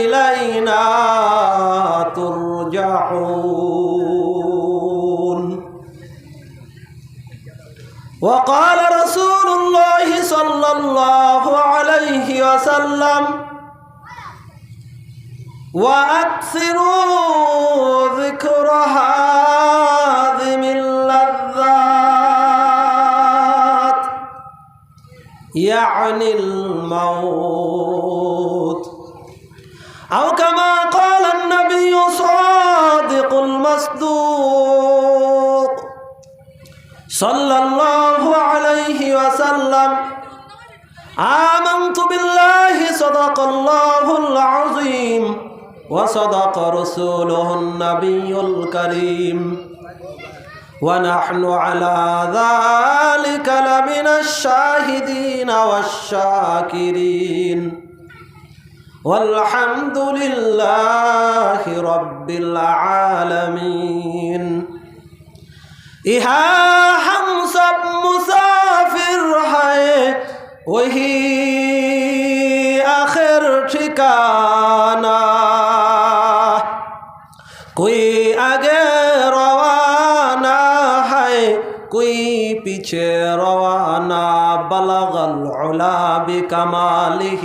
إلينا ترجعون. وقال رسول الله صلى الله عليه وسلم وأكثروا ذكر هذه اللذات يعني الموت. أو كما قال النبي صادق المصدوق صلى الله عليه وسلم آمنت بالله صدق الله العظيم وصدق رسوله النبي الكريم ونحن على ذلك لمن الشاهدين والشاكرين والحمد لله رب العالمين. إها حمص مسافر هاي وهي آخر تكانا كوي أجي روانا هاي كوي بيتشي روانا بلغ العلا بكماله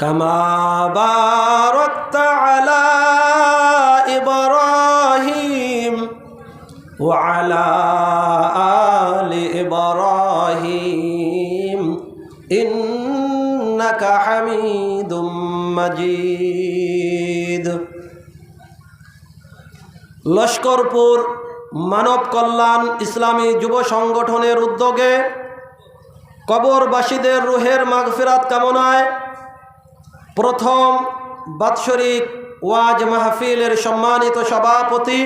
كما باركت على إبراهيم وعلى آل إبراهيم إنك حميد مجيد লস্করপুর মানব কল্যাণ ইসলামী যুব সংগঠনের উদ্যোগে কবরবাসীদের রুহের মাগফিরাত কামনায় প্রথম বাৎসরিক ওয়াজ মাহফিলের সম্মানিত সভাপতি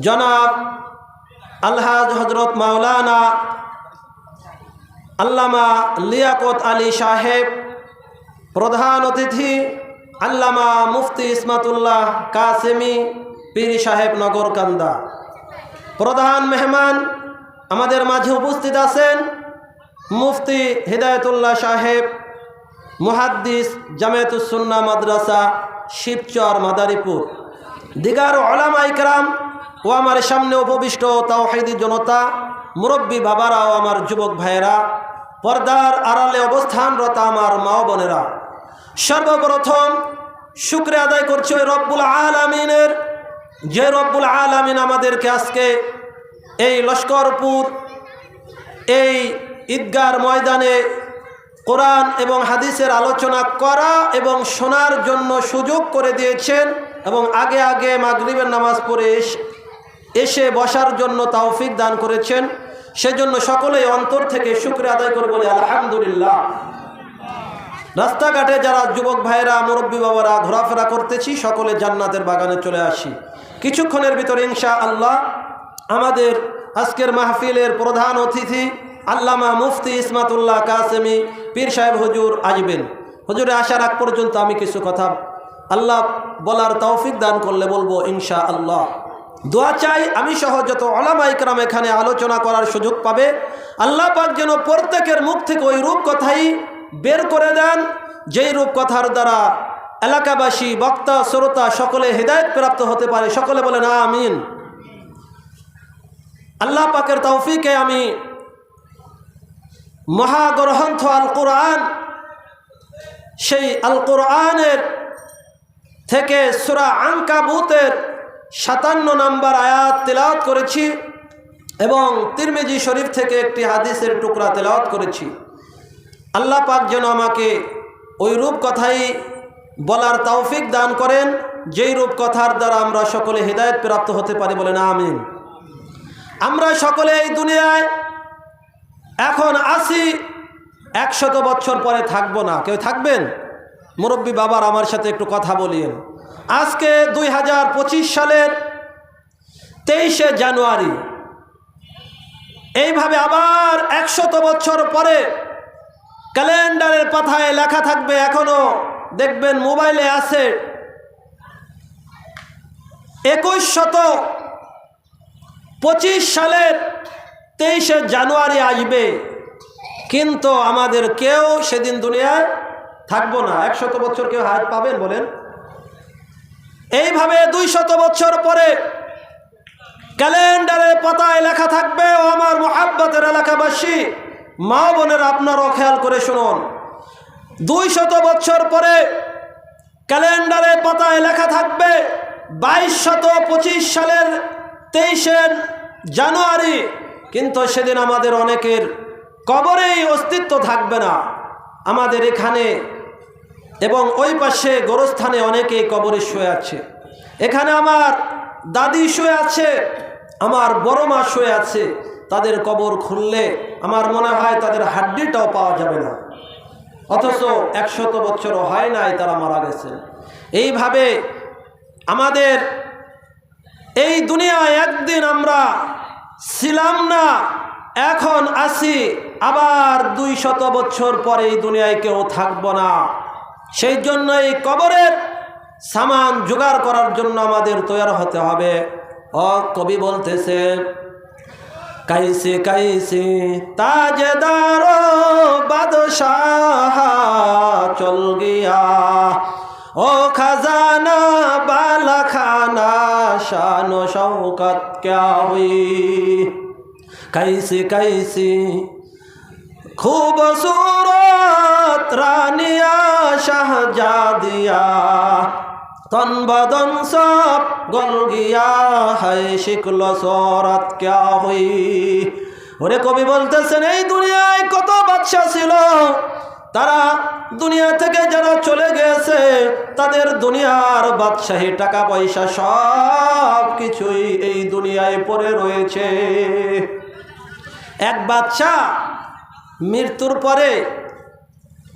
জনাব আলহাজ হজরত মাওলানা আল্লামা লিয়াকত আলী সাহেব, প্রধান অতিথি আল্লামা মুফতি ইসমাতুল্লাহ কাসেমি, পীর সাহেব নগরকান্দা। প্রধান মেহমান আমাদের মাঝে উপস্থিত আছেন মুফতি হৃদায়তুল্লাহ সাহেব মুহাদ্দিস জামেতুসুন্না মাদ্রাসা, শিবচর, মাদারীপুর। দিগার ওলামা ইকরাম ও আমার সামনে উপবিষ্ট তাওহিদি জনতা, মুরব্বী বাবারা ও আমার যুবক ভাইয়েরা, পর্দার আড়ালে অবস্থানরত আমার মা বোনেরা, সর্বপ্রথম শুক্রে আদায় করছি ওই রব্বুল আলমিনের, যে রব্বুল আলমিন আমাদেরকে আজকে এই লস্করপুর, এই ঈদগার ময়দানে কোরআন এবং হাদিসের আলোচনা করা এবং শোনার জন্য সুযোগ করে দিয়েছেন এবং আগে আগে মাগরিবের নামাজ পড়ে এসে বসার জন্য তাওফিক দান করেছেন। সেজন্য সকলেই অন্তর থেকে শুক্র আদায় করে বলে আলহামদুলিল্লাহ। রাস্তাঘাটে যারা যুবক ভাইরা মুরব্বী বাবারা ঘোরাফেরা করতেছি, সকলে জান্নাতের বাগানে চলে আসি। কিছুক্ষণের ভিতরে ইনশা আল্লাহ আমাদের আজকের মাহফিলের প্রধান অতিথি আল্লামা মুফতি ইসমাতুল্লাহ কাসেমি, পীর সাহেব হুজুর আসবেন। হুজুরে আসার আগ পর্যন্ত আমি কিছু কথা আল্লাহ বলার তৌফিক দান করলে বলব ইনশা আল্লাহ দোয়া চাই আমি সহ যত অলামা ইকরাম এখানে আলোচনা করার সুযোগ পাবে, আল্লাহ পাক যেন প্রত্যেকের মুখ থেকে ওই রূপ কথাই বের করে দেন, যেই রূপ কথার দ্বারা এলাকাবাসী, বক্তা, শ্রোতা সকলে হৃদায়ত প্রাপ্ত হতে পারে, সকলে বলে না আমিন। আল্লাহ পাকের তৌফিকে আমি মহাগ্রন্থ আল কোরআন সেই আল কোরআনের থেকে সুরা আঙ্কাবুতের সাতান্ন নাম্বার আয়াত তেলাওয়াত করেছি এবং তিরমিজি শরীফ থেকে একটি হাদিসের টুকরা তেলাওয়াত করেছি। আল্লাহ পাক যেন আমাকে ওই রূপ কথাই বলার তৌফিক দান করেন, যেই রূপ কথার দ্বারা আমরা সকলে হৃদায়ত প্রাপ্ত হতে পারি বলে না আমিন। আমরা সকলে এই দুনিয়ায় এখন আসি একশত বছর পরে থাকব না। কেউ থাকবেন? মুরব্বী বাবার আমার সাথে একটু কথা বলিয়েন। আজকে দুই হাজার পঁচিশ সালের তেইশে জানুয়ারি। এইভাবে আবার একশত বছর পরে ক্যালেন্ডারের পাথায় লেখা থাকবে, এখনও দেখবেন মোবাইলে আছে। একুশ শত পঁচিশ সালের তেইশে জানুয়ারি আসবে। কিন্তু আমাদের কেউ সেদিন দুনিয়ায় থাকব না। একশত বছর কেউ হাত পাবেন বলেন? এইভাবে দুই শত বছর পরে ক্যালেন্ডারের পাতায় লেখা থাকবে, ও আমার মোহাব্বতের এলাকাবাসী, মা বোনের আপনারও খেয়াল করে শুনুন। দুই শত বছর পরে ক্যালেন্ডারের পাতায় লেখা থাকবে বাইশ শত পঁচিশ সালের তেইশে জানুয়ারি কিন্তু সেদিন আমাদের অনেকের কবরেই অস্তিত্ব থাকবে না। আমাদের এখানে এবং ওই পাশে গোরস্থানে অনেকেই কবরে শুয়ে আছে। এখানে আমার দাদি শুয়ে আছে, আমার বড় মা শুয়ে আছে। তাদের কবর খুললে আমার মনে হয় তাদের হাড্ডিটাও পাওয়া যাবে না। অথচ একশত বছরও হয় নাই তারা মারা গেছে। এইভাবে আমাদের এই দুনিয়ায় একদিন আমরা ছিলাম না, এখন আসি আবার দুই শত বছর পরে এই দুনিয়ায় কেউ থাকব না। সেই জন্য এই কবরের সামান জোগাড় করার জন্য আমাদের তৈরি হতে হবে। অ কবি বলতেছে, কাইসে কাইসে, তাজেদার বাদশাহ চল গিয়া। ও খাজানা বালা খানা শান শৌকত ক্যা হুই? কাইসি খুব সুরত রানিয়া শাহজাদিয়া তন বদন সব গল গিয়া শিখল সরত ক্যা হই? ওরে কবি বলতেছেন, এই দুনিয়ায় কত বাদশা ছিল? তারা দুনিয়া থেকে যারা চলে গেছে, তাদের দুনিয়ার বাদশাহী টাকা পয়সা সব কিছুই এই দুনিয়ায় পড়ে রয়েছে। এক বাচ্চা মৃত্যুর পরে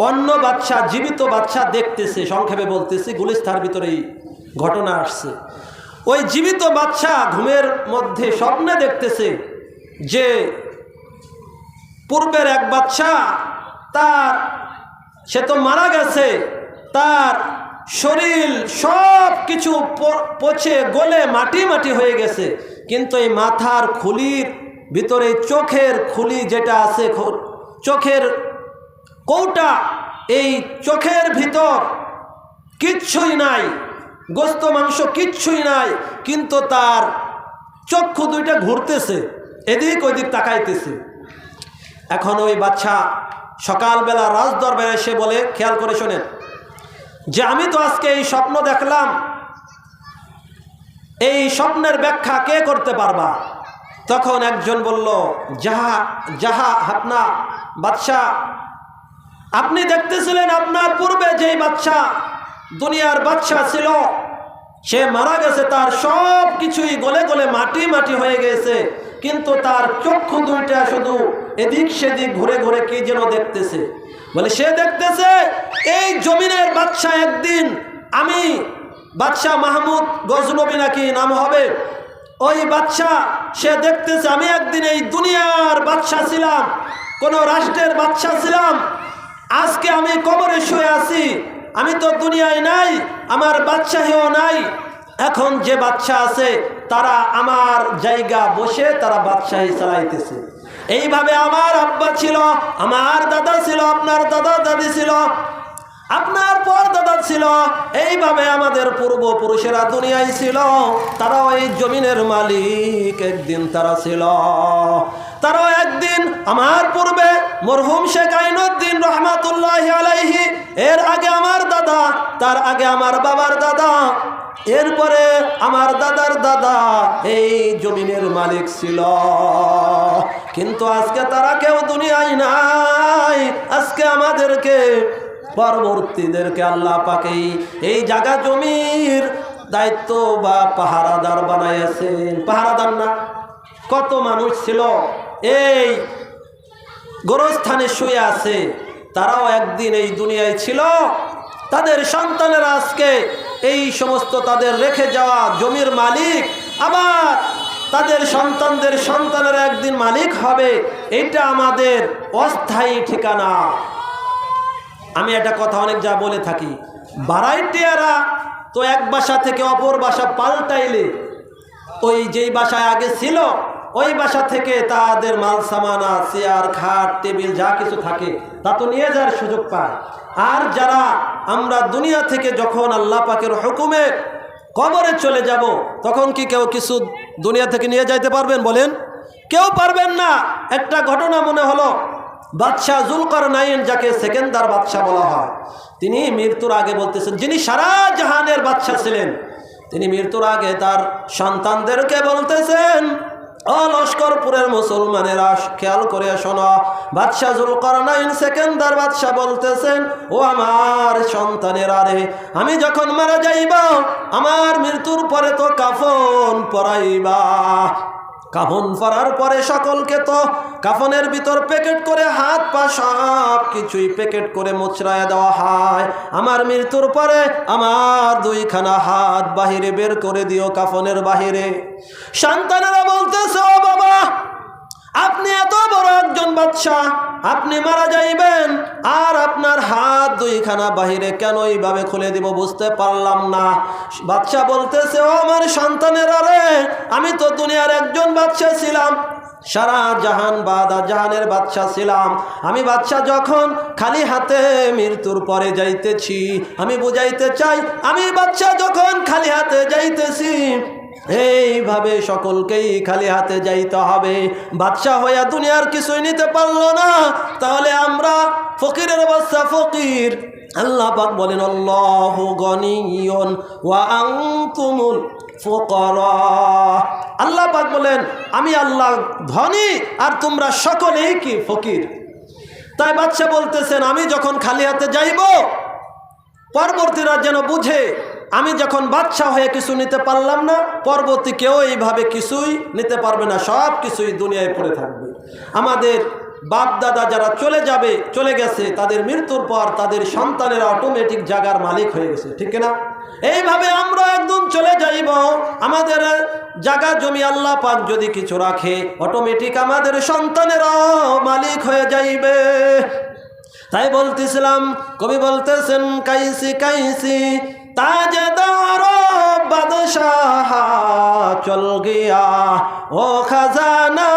অন্য বাচ্চা জীবিত বাচ্চা দেখতেছে, সংক্ষেপে বলতেছি, গুলিস্তার ভিতরেই ঘটনা আসছে। ওই জীবিত বাচ্চা ঘুমের মধ্যে স্বপ্নে দেখতেছে যে পূর্বের এক বাচ্চা তার সে তো মারা গেছে। তার শরীর সব কিছু পচে গলে মাটি মাটি হয়ে গেছে। কিন্তু এই মাথার খুলির ভিতরে চোখের খুলি যেটা আছে চোখের কৌটা, এই চোখের ভিতর কিচ্ছুই নাই। গোস্ত, মাংস কিচ্ছুই নাই, কিন্তু তার চক্ষু দুইটা ঘুরতেছে, এদিক ওইদিক তাকাইতেছে। এখন ওই বাচ্চা সকালবেলা রাজ দরবারে এসে বলে, খেয়াল করে শোনেন, যে আমি তো আজকে এই স্বপ্ন দেখলাম, এই স্বপ্নের ব্যাখ্যা কে করতে পারবা? তখন একজন বলল, যাহা যাহা আপনা বাদশাহ আপনি দেখতেছিলেন আপনার পূর্বে যেই বাচ্চা দুনিয়ার বাচ্চা ছিল, সে মারা গেছে, তার সব কিছুই গলে গলে মাটি মাটি হয়ে গেছে। কিন্তু তার চক্ষু দুইটা শুধু এদিক সেদিক ঘুরে ঘুরে কি যেন দেখতেছে। বলে, সে দেখতেছে এই জমিনের বাচ্চা একদিন আমি বাদশাহ মাহমুদ গজনবী নাকি নাম হবে? ওই বাচ্চা সে দেখতেছে আমি একদিন এই দুনিয়ার বাদশাহ ছিলাম, কোন রাষ্ট্রের বাচ্চা ছিলাম। আজকে আমি কবরে শুয়ে আছি, আমি তো দুনিয়ায় নাই, আমার বাচ্চাহিও নাই এখন যে বাচ্চা আছে, তারা আমার জায়গা বসে তারা বাদশাহী চালাইতেছে। এইভাবে আমার আব্বা ছিল, আমার দাদা ছিল, আপনার দাদা দাদি ছিল, আপনার পর দাদা ছিল, এইভাবে আমাদের পূর্বপুরুষেরা দুনিয়ায় ছিল। তারাও এই জমিনের মালিক, একদিন তারা ছিল। তারাও একদিন আমার পূর্বে মরহুম শেখ আইনুদ্দিন রহমাতুল্লাহ আলাইহি, এর আগে আমার দাদা তার আগে আমার বাবার দাদা, এরপরে আমার দাদার দাদা এই জমিনের মালিক ছিল। কিন্তু আজকে তারা কেউ দুনিয়ায় নাই। আজকে আমাদেরকে, পরবর্তীদেরকে আল্লাহ পাকেই এই জায়গা জমির দায়িত্ব বা পাহারাদার বানাইয়াছেন। পাহারাদার না, কত মানুষ ছিল। এই গোরস্থানে শুয়ে আছে। তারাও একদিন এই দুনিয়ায় ছিল। তাদের সন্তানেরা আজকে এই সমস্ত তাদের রেখে যাওয়া জমির মালিক, আবার তাদের সন্তানদের সন্তানেরা একদিন মালিক হবে, এটা আমাদের অস্থায়ী ঠিকানা। আমি একটা কথা অনেক যা বলে থাকি, বারাইটিয়ারা তো এক বাসা থেকে অপর বাসা পাল্টাইলে, ওই যেই বাসায় আগে ছিল ওই বাসা থেকে তাদের মাল, সামানা, চেয়ার, খাট, টেবিল, যা কিছু থাকে, তা তো নিয়ে যাওয়ার সুযোগ পায়। আর যারা আমরা দুনিয়া থেকে যখন আল্লাহ পাকের হুকুমে কবরে চলে যাব, তখন কি কেউ কিছু দুনিয়া থেকে নিয়ে যাইতে পারবেন বলেন? কেউ পারবেন না। একটা ঘটনা মনে হলো, বাদশাহ জুলকর নাইন যাকে সেকেন্দার বাদশাহ বলা হয়, তিনি মৃত্যুর আগে বলতেছেন, যিনি সারা জাহানের বাদশাহ ছিলেন, তিনি মৃত্যুর আগে তার সন্তানদেরকে বলতেছেন লস্করপুরের মুসলমানেরা, খেয়াল করে শোনো। বাদশাহ জুলকর নাইন সেকেন্দার বাদশাহ বলতেছেন, ও আমার সন্তানেরা রে, আমি যখন মারা যাইব, আমার মৃত্যুর পরে তো কাফন পরাইবা। কাফন পরার পরে সকলকে তো কাফনের ভিতর প্যাকেট করে হাত পা সব কিছুই প্যাকেট করে মুচড়ায় দেওয়া হয়। আমার মৃত্যুর পরে আমার দুইখানা হাত বাহিরে বের করে দিও কাফনের বাহিরে। সন্তানেরা বলতেছে, ও বাবা আপনি এত বড় একজন বাচ্চা, আপনি মারা যাইবেন, আর আপনার হাত দুইখানা বাহিরে কেন এইভাবে খুলে দিব বুঝতে পারলাম না। বাচ্চা বলতেছে, ও আমার সন্তানের আরে, আমি তো দুনিয়ার একজন বাচ্চা ছিলাম, সারা জাহান বাদা জাহানের বাচ্চা ছিলাম। আমি বাচ্চা যখন খালি হাতে মৃত্যুর পরে যাইতেছি, আমি বুঝাইতে চাই, আমি বাচ্চা যখন খালি হাতে যাইতেছি এইভাবে সকলকেই খালি হাতে যাইতে হবে। বাদশা হইয়া দুনিয়ার কিছুই নিতে পারল না। তাহলে আমরা ফকিরের বাচ্চা ফকির। আল্লাহ পাক বলেন, আল্লাহ গনিয়ন ওয়া ফুকারা। আল্লাহ পাক বলেন, আমি আল্লাহ ধনী আর তোমরা সকলেই কি ফকির? তাই বাচ্চা বলতেছেন, আমি যখন খালি হাতে যাইব, পরবর্তীরা যেন বুঝে আমি যখন বাচ্চা হয়ে কিছু নিতে পারলাম না, পরবর্তী কেউ এইভাবে কিছুই নিতে পারবে না, সব কিছুই দুনিয়ায় পড়ে থাকবে। আমাদের বাপ দাদা যারা চলে যাবে, চলে গেছে, তাদের মৃত্যুর পর তাদের সন্তানেরা অটোমেটিক জাগার মালিক হয়ে গেছে, ঠিক না এইভাবে আমরা একদম চলে যাইব। আমাদের জাগা জমি আল্লাহ পাক যদি কিছু রাখে অটোমেটিক আমাদের সন্তানেরাও মালিক হয়ে যাইবে। তাই বলতেছিলাম, কবি বলতেছেন, কাইসি কাইসি তাজদার বাদশাহ চল গিয়া ও খাজানা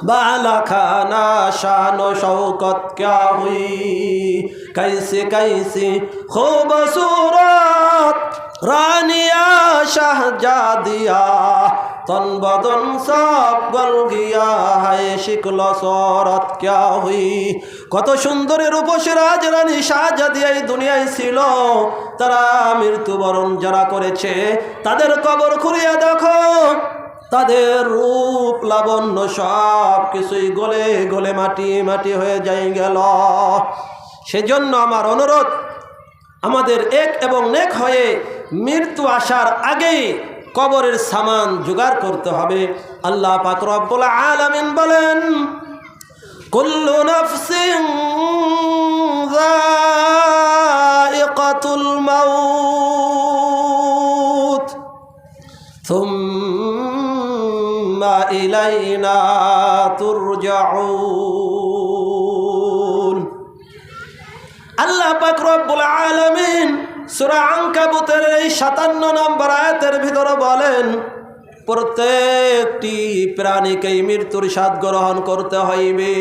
बाला खाना शान शौकत क्या हुई कैसे कैसी खूबसूरत रानिया शाहजादिया तन बदन सब गल गया শিকল সরত ক্যা হই? কত সুন্দরী রূপসী রাজরানী শাহজাদি দুনিয়ায় ছিল। তারা মৃত্যুবরণ যারা করেছে, তাদের কবর খুলিয়া দেখো। তাদের রূপ লাবণ্য সব কিছুই গলে গলে মাটি মাটি হয়ে যাই গেল। সেজন্য আমার অনুরোধ, আমাদের এক এবং নেক হয়ে মৃত্যু আসার আগেই কবরের সামান জোগাড় করতে হবে। আল্লাহ পাক রব্বুল আলামিন বলেন, কুল্লু নাফসিন যায়িকাতুল মাউত থুম্মা ইলাইনা তুরজাউন। আল্লাহ পাক রব্বুল আলামিন সূরা আনকাবুতের এই 57 নম্বর আয়াতের ভিতরে বলেন, প্রত্যেকটি প্রাণীকেই মৃত্যুর স্বাদ গ্রহণ করতে হইবে।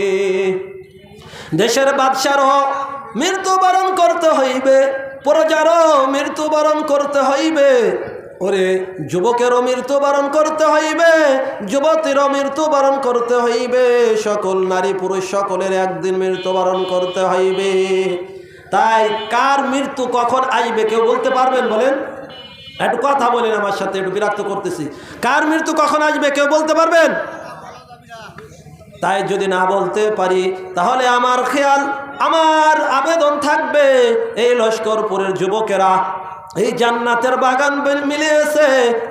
দেশের বাদশারও মৃত্যুবরণ করতে হইবে, প্রজারও মৃত্যুবরণ করতে হইবে। ওরে, যুবকেরও মৃত্যুবরণ করতে হইবে, যুবতীরও মৃত্যুবরণ করতে হইবে। সকল নারী পুরুষ সকলের একদিন মৃত্যুবরণ করতে হইবে। তাই কার মৃত্যু কখন আসবে কেউ বলতে পারবেন বলেন? একটু কথা বলেন আমার সাথে, একটু বিরক্ত করতেছি। কার মৃত্যু কখন আসবে কেউ বলতে পারবেন? তাই যদি না বলতে পারি, তাহলে আমার খেয়াল, আমার আবেদন থাকবে। এই লস্করপুরের যুবকেরা এই জান্নাতের বাগান মিলিয়েছে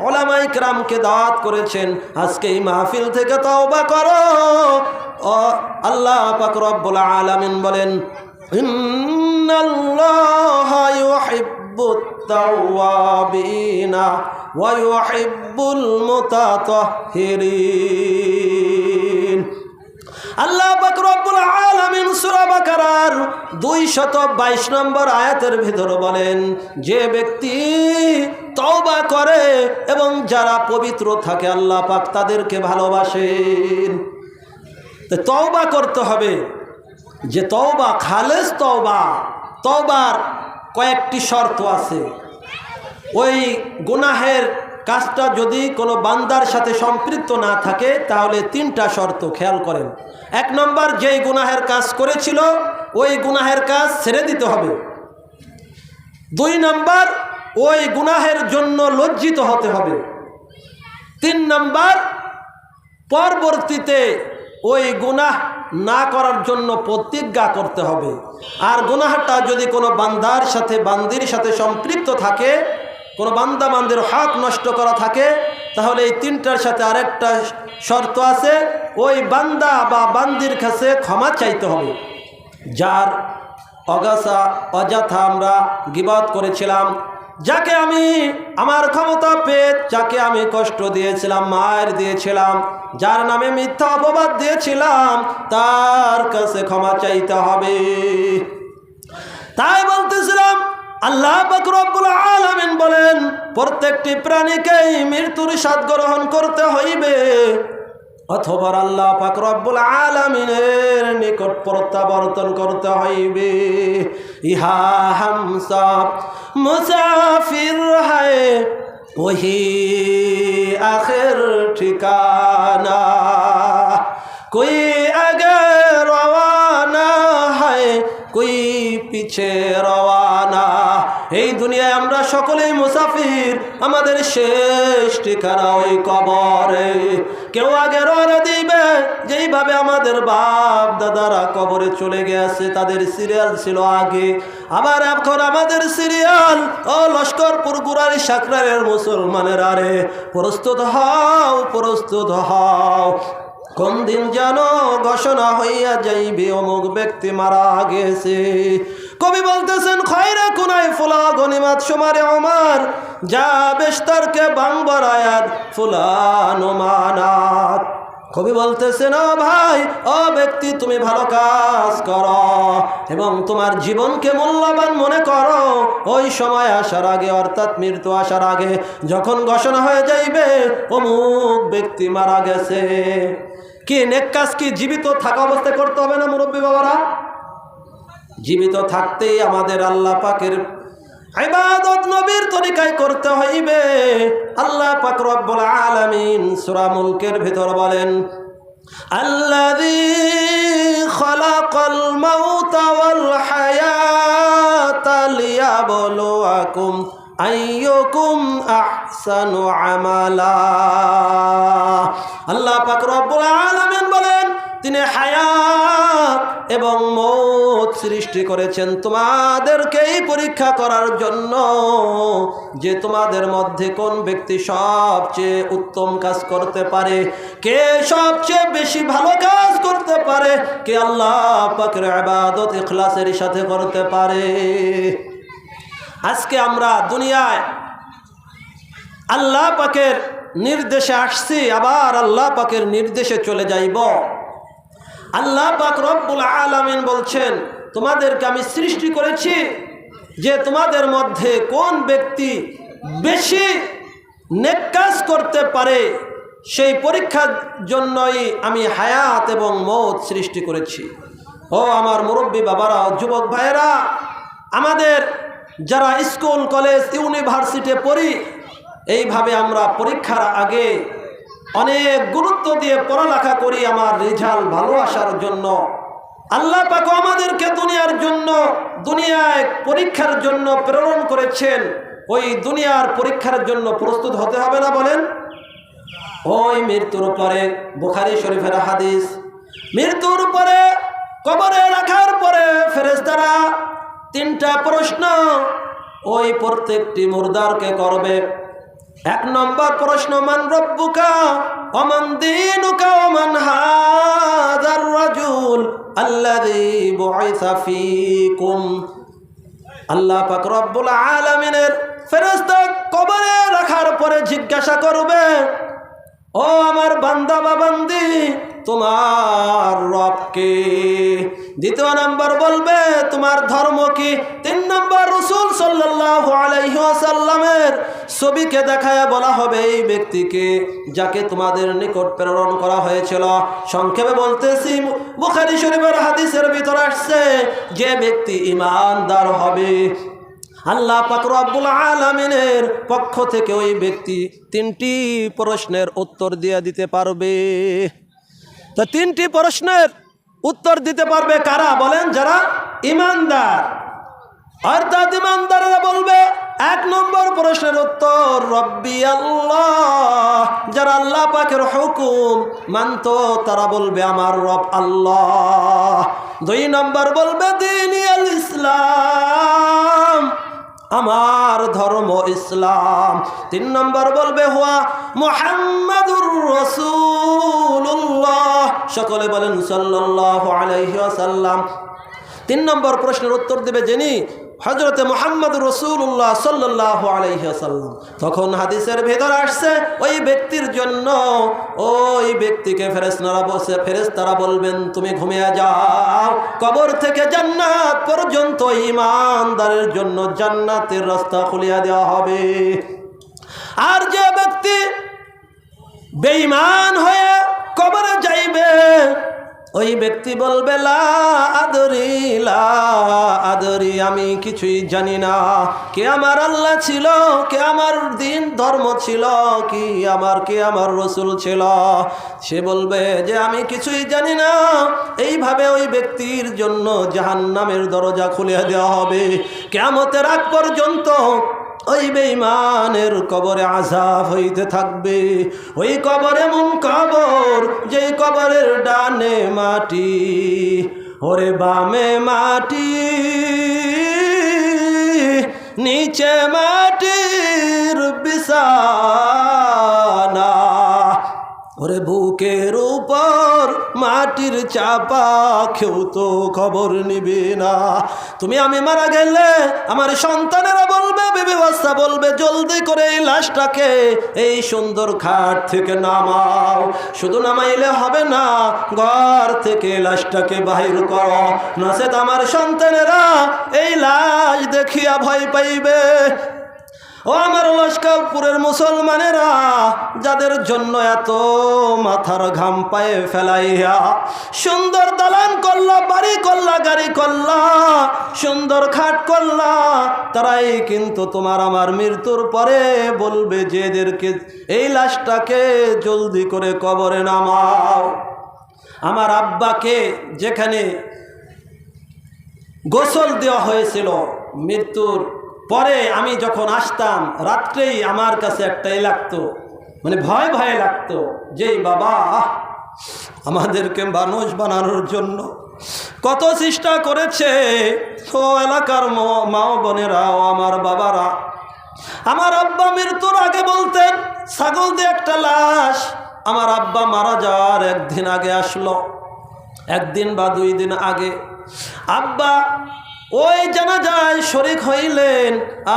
ওলামাই ক্রামকে দাওয়াত করেছেন আজকে এই মাহফিল থেকে তওবা করো। ও আল্লাহ পাক আলামিন বলেন ইন্নাল্লাহা ইউহিব্বুত তাওয়াবিনা ওয়া ইউহিব্বুল মুতাতাহহিরিন আল্লাহ পাক রব্বুল আলামিন সূরা বাকারার 222 নম্বর আয়াতের ভিতর বলেন, যে ব্যক্তি তওবা করে এবং যারা পবিত্র থাকে, আল্লাহ পাক তাদেরকে ভালোবাসেন। তওবা করতে হবে। যে তওবা খালেস তওবা তওবার কয়েকটি শর্ত আছে। ওই গুনাহের কাজটা যদি কোনো বান্দার সাথে সম্পৃক্ত না থাকে, তাহলে তিনটা শর্ত খেয়াল করেন। এক নম্বর, যেই গুনাহের কাজ করেছিল, ওই গুনাহের কাজ ছেড়ে দিতে হবে। দুই নম্বর, ওই গুনাহের জন্য লজ্জিত হতে হবে। তিন নম্বর, পরবর্তীতে ওই গুনাহ না করার জন্য প্রতিজ্ঞা করতে হবে। আর গুনাহটা যদি কোনো বান্দার সাথে, বান্দির সাথে সম্পৃক্ত থাকে, কোনো বান্দা বান্দির হাত নষ্ট করা থাকে, তাহলে এই তিনটার সাথে আরেকটা শর্ত আছে, ওই বান্দা বা বান্দির কাছে ক্ষমা চাইতে হবে। যার অগাসা অযথা আমরা গিবাদ করেছিলাম যাকে আমি আমার ক্ষমতা পেয়ে যাকে আমি কষ্ট দিয়েছিলাম মায়ের দিয়েছিলাম, যার নামে মিথ্যা অপবাদ দিয়েছিলাম, তার কাছে ক্ষমা চাইতে হবে। তাই বলতেছিলাম, আল্লাহ রব্বুল আলামিন বলেন, প্রত্যেকটি প্রাণীকেই মৃত্যুর স্বাদ গ্রহণ করতে হইবে। অথবা আল্লাহ পাক রব্বুল আলামিনের নিকট প্রত্যাবর্তন করতে হইবে। ইহা হামসব মুসাফির হায়, ওহি আখের ঠিকানা। সকলেই মুসাফির, আমাদের শেষ ঠিকানা ওই কবরে। কেউ আগে রওনা দিবে, যেইভাবে আমাদের বাপ দাদারা কবরে চলে গেছে, তাদের সিরিয়াল ছিল আগে। আবার এখন আমাদের সিরিয়াল, ও লস্করপুর গুড়ারি সাকরারের মুসলমানের আরে প্রস্তুত হও প্রস্তুত হও। কোন দিন যেন ঘোষণা হইয়া যাইবে, অমুক ব্যক্তি মারা গেছে। কবি বলতেছেন, খয়রা কুনাই ফুলা গনিমাত, সুমারে আমার যা বেস্তারকে বাংবার আয়াত, ফুলানো মানাত। কবি বলতেছেন, ও ভাই, ও ব্যক্তি, তুমি ভালো কাজ করো এবং তোমার জীবনকে মূল্যবান মনে করো। ওই সময় আসার আগে, অর্থাৎ মৃত্যু আসার আগে, যখন ঘোষণা হয়ে যাইবে, অমুক ব্যক্তি মারা গেছে। কি নেক কাজ, কি জীবিত থাকা অবস্থায় করতে হবে না মুরব্বী বাবারা? জীবিত থাকতেই আমাদের আল্লাহ পাকের ইবাদত নবীর তরিকায় করতে হইবে। আল্লাহ পাক রব্বুল আলামিন সূরা মুলকের ভিতর বলেন, আল্লাযী খালাকাল মাউতা ওয়াল হায়াতা লিয়াবলুয়াকুম আইয়ুকুম আহসানু আমালা। আল্লাহ পাক রব্বুল আলামিন বলেন তিনি হায়াত এবং মৌত সৃষ্টি করেছেন, তোমাদেরকেই পরীক্ষা করার জন্য যে তোমাদের মধ্যে কোন ব্যক্তি সবচেয়ে উত্তম কাজ করতে পারে, কে সবচেয়ে বেশি ভালো কাজ করতে পারে, কে আল্লাহ পাকের আবাদত ইখলাসের সাথে করতে পারে। আজকে আমরা দুনিয়ায় আল্লাহ পাকের নির্দেশে আসছি, আবার আল্লাহ পাকের নির্দেশে চলে যাইব। আল্লাহ পাক রব্বুল আলামিন বলছেন, তোমাদেরকে আমি সৃষ্টি করেছি যে তোমাদের মধ্যে কোন ব্যক্তি বেশি নেক কাজ করতে পারে, সেই পরীক্ষার জন্যই আমি হায়াত এবং মত সৃষ্টি করেছি। ও আমার মুরব্বী বাবারা, যুবক ভাইয়েরা, আমাদের যারা স্কুল, কলেজ ইউনিভার্সিটি পড়ি, এইভাবে আমরা পরীক্ষার আগে অনেক গুরুত্ব দিয়ে পড়ালেখা করি আমার রেজাল্ট ভালো আসার জন্য। আল্লাহ পাক আমাদেরকে দুনিয়ার জন্য, দুনিয়ায় পরীক্ষার জন্য প্রেরণ করেছেন। ওই দুনিয়ার পরীক্ষার জন্য প্রস্তুত হতে হবে না বলেন? ওই মৃত্যুর পরে বুখারি শরীফের হাদিস। মৃত্যুর পরে কবরে রাখার পরে ফেরেস্তারা তিনটা প্রশ্ন, ওই প্রত্যেকটি মুর্দারকে করবে। এক নম্বর প্রশ্ন, মান রব্বুকা অমান দিনুকা অমান হাজার রাজুল আল্লাযী বুইসা ফীকুম। আল্লাহ পাক রব্বুল আলামিনের ফেরেশতা কবরে রাখার পরে জিজ্ঞাসা করবে ও আমার বান্দা বা বান্দি, তোমার রবকে দ্বিতীয় নাম্বার বলবে, তোমার ধর্ম কি? তিন নম্বর, রসুল সাল্লাল্লাহু আলাইহি ছবিকে দেখায় বলা হবে এই ব্যক্তিকে, যাকে তোমাদের নিকট প্রেরণ করা হয়েছিল। সংক্ষেপে বলতেছি, বুখারী শরীফের হাদিসের ভিতর আসছে, যে ব্যক্তি ইমানদার হবে আল্লাহ পাক রব্বুল আলামিনের পক্ষ থেকে ওই ব্যক্তি তিনটি প্রশ্নের উত্তর দিয়ে দিতে পারবে। তো তিনটি প্রশ্নের উত্তর দিতে পারবে কারা? বলেন যারা ইমানদার। অর্থাৎ ইমানদারেরা বলবে, এক নম্বর প্রশ্নের উত্তর রব্বি আল্লাহ। যারা আল্লাহ পাকের হুকুম মানত, তারা বলবে, আমার রব আল্লাহ। দুই নম্বর বলবে দিন ইসলাম। আমার ধর্ম ইসলাম। তিন নম্বর বলবে, হুয়া মোহাম্মদুর রসুল্লাহ সকলে বলেন সাল্লাহ আলাইহি আসাল্লাম তিন নম্বর প্রশ্নের উত্তর দেবে যিনি হজরতে মোহাম্মদ রসুল্লাহ সাল্লাহ আলহিহাসাল্লাম তখন হাদিসের ভেতর আসছে, ওই ব্যক্তির জন্য, ওই ব্যক্তিকে ফেরেস্তারা বসে ফেরেস্তারা বলবেন, তুমি ঘুমিয়ে যাও। কবর থেকে জান্নাত পর্যন্ত ইমানদারের জন্য জান্নাতের রাস্তা খুলিয়া দেওয়া হবে। আর যে ব্যক্তি বেঈমান হয়ে কবরে যাইবে ওই ব্যক্তি বলবে, লা আদরি লা আদরি, আমি কিছুই জানি না। কে আমার আল্লাহ ছিল, কে আমার দিন ধর্ম ছিল, কি আমার, কে আমার রসুল ছিল? সে বলবে যে, আমি কিছুই জানি না। এইভাবে ওই ব্যক্তির জন্য জাহান্নামের দরজা খুলে দেওয়া হবে। কেমতের আগ পর্যন্ত ওই বেঈমানের কবরে আজাব হইতে থাকবে। ওই কবরে এমন কবর, যে কবরের ডানে মাটি। ওরে বামে মাটি, নিচে মাটির বিছানা। ওরে বুকের উপর মাটির চাপা কেউ তো খবর নিবে না। তুমি আমি মারা গেলে আমার সন্তানেরা বলবে বিবেবস্থা বলবে, জলদি করে এই লাশটাকে এই সুন্দর খাট থেকে নামাও। শুধু নামাইলে হবে না, ঘর থেকে লাশটাকে বাহির করো। নচেত আমার সন্তানেরা এই লাশ দেখিয়া ভয় পাইবে। ও আমার লস্করপুরের মুসলমানেরা, যাদের জন্য এত মাথার ঘাম পায়ে ফেলাইয়া সুন্দর দালান করলা, বাড়ি করলা, গাড়ি করলা, সুন্দর খাট করলা, তারাই কিন্তু তোমার আমার মৃত্যুর পরে বলবে যে এদেরকে এই লাশটাকে জলদি করে কবরে নামাও। আমার আব্বাকে যেখানে গোসল দেওয়া হয়েছিল মৃত্যুর পরে আমি যখন আসতাম, রাত্রেই আমার কাছে একটাই লাগতো মানে ভয় ভয় লাগতো, যে বাবা, আমাদেরকে মানুষ বানানোর জন্য কত চেষ্টা করেছে। ও এলাকার ম- মা ও বোনেরা, ও আমার বাবারা, আমার আব্বা মৃত্যুর আগে বলতেন, ছাগল দিয়ে একটা লাশ। আমার আব্বা মারা যাওয়ার একদিন আগে আসলো, একদিন বা দুই দিন আগে। আব্বা ওই জানা যায় শরিক হইলেন,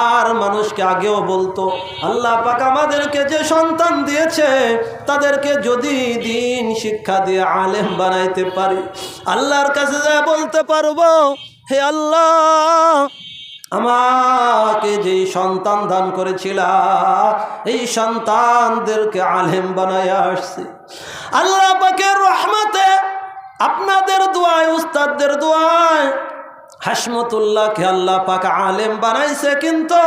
আর মানুষকে আগেও বলতো, আল্লাহ পাক আমাদেরকে যে সন্তান দিয়েছে, তাদেরকে যদি দিন শিক্ষা দিয়ে আলেম বানাইতে পারি, আল্লাহর কাছে যা বলতে পারব, হে আল্লাহ, আমাকে যে সন্তান দান করেছিল, এই সন্তানদেরকে আলেম বানায় আসছে। আল্লাহ পাকের রহমতে আপনাদের দোয়ায়, উস্তাদদের দোয়ায় হাসমতুল্লাহকে আল্লাহ পাক আলেম বানাইছে, কিন্তু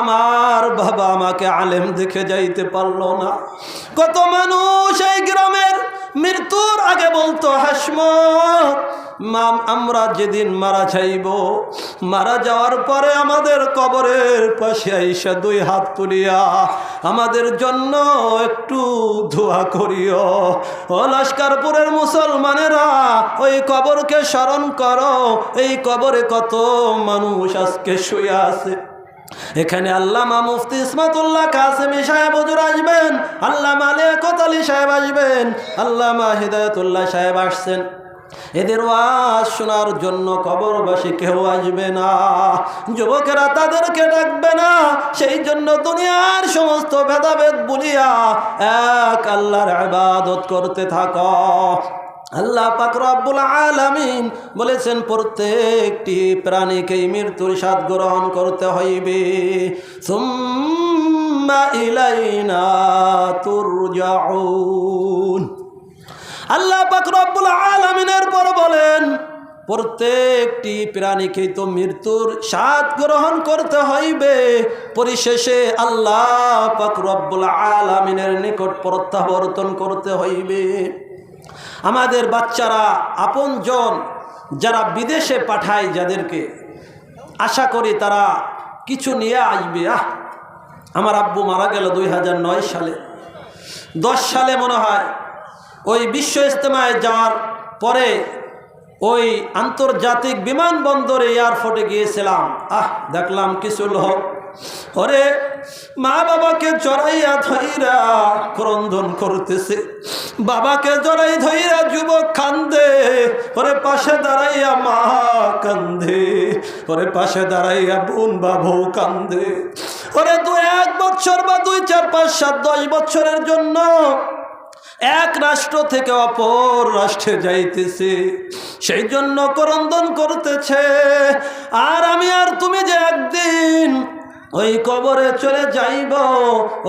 আমার বাবা আমাকে আলেম দেখে যাইতে পারল না। কত মানুষ এই গ্রামের মৃত্যুর আগে বলতো, হাসমত, মাম, আমরা যেদিন মারা যাইব, মারা যাওয়ার পরে আমাদের কবরের পাশে আইসা দুই হাত তুলিয়া আমাদের জন্য একটু ধোয়া করিও। ও লস্করপুরের মুসলমানেরা, ওই কবরকে স্মরণ করো, এই কবরে কত মানুষ আজকে শুয়ে আছে। এখানে আল্লামা মুফতি ইসমাতুল্লাহ কাসেমি সাহেব হুজুর আসবেন, আল্লামা লিয়াকত আলী সাহেব আসবেন, আল্লামা হিদায়তুল্লাহ সাহেব আসছেন। এদের ওয়াজ শোনার জন্য কবরবাসী কেউ আসবে না, যুবকেরা তাদেরকে ডাকবে না, সেই জন্য দুনিয়ার সমস্ত ভেদাভেদ বলিয়া এক আল্লাহর ইবাদত করতে থাকো। আল্লাহ পাক রব্বুল আলামিন বলেছেন, প্রত্যেকটি প্রাণীকেই মৃত্যুর স্বাদ গ্রহণ করতে হইবে। আল্লাহ পাক রব্বুল আলামিনের পর বলেন, প্রত্যেকটি প্রাণীকে তো মৃত্যুর স্বাদ গ্রহণ করতে হইবে। পরিশেষে আল্লাহ পাক রব্বুল আলামিনের নিকট প্রত্যাবর্তন করতে হইবে। আমাদের বাচ্চারা আপনজন যারা বিদেশে পাঠায় যাদেরকে, আশা করি তারা কিছু নিয়ে আসবে। আহ, আমার আব্বু মারা গেল দুই নয় সালে। দশ সালে মনে হয় ওই বিশ্ব ইজতেমায় যাওয়ার পরে ওই আন্তর্জাতিক বিমানবন্দরে এয়ারপোর্টে গিয়েছিলাম। আহ, দেখলাম কিছু লোক ওরে মা বাবাকে জড়াইয়া ধইরা ক্রন্দন করতেছে। বাবাকে জড়াই ধইরা যুবক কান্দে। ওরে পাশে দাঁড়াইয়া মা কান্দে। ওরে পাশে দাঁড়াইয়া বোন বা বউ কান্দে। ওরে দু এক বছর বা দুই, চার, পাঁচ, সাত, দশ বছরের জন্য এক রাষ্ট্র থেকে অপর রাষ্ট্রে যাইতেছে। সেই জন্য করন্দন করতেছে। আর আমি আর তুমি যে একদিন ওই কবরে চলে যাইব।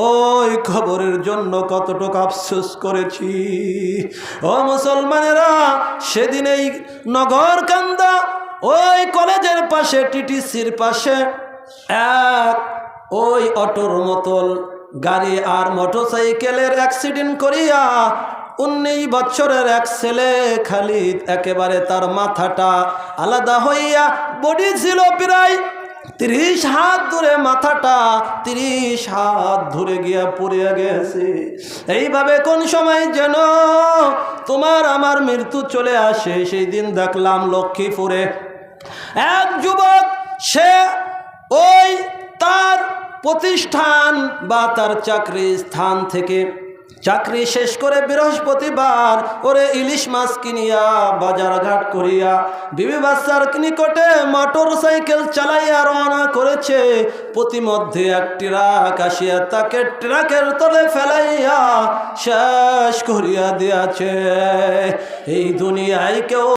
ওই খবরের জন্য কতটুকু আফসোস করেছি। ও মুসলমানেরা, সেদিন এই নগর কান্দা, ওই কলেজের পাশে, টিটিসির পাশে এক ওই অটোর মতল গাড়ি আর মোটরসাইকেলের অ্যাক্সিডেন্ট করিয়া উনিশ বছরের এক ছেলে খালিদ একেবারে তার মাথাটা আলাদা হইয়া বডি ছিল প্রায় তিরিশ হাত ধরে মাথাটা, তিরিশ হাত ধরে গিয়া পড়ে গেছে। এইভাবে কোন সময় যেন তোমার আমার মৃত্যু চলে আসে, সেই দিন দেখলাম লক্ষ্মীপুরে এক যুবক, সে ওই তার প্রতিষ্ঠান বা তার চাকরি স্থান থেকে চাকরি শেষ করে বৃহস্পতিবার ওরে ইলিশ মাছ কিনিয়া বাজার ঘাট করিয়া বিবি বাচ্চার নিকটে মোটর সাইকেল চালাইয়া রওনা করেছে। প্রতিমধ্যে এক ট্রাক আসিয়া তাকে ট্রাকের তলে ফেলাইয়া শেষ করিয়া দিয়াছে। এই দুনিয়ায় কেউ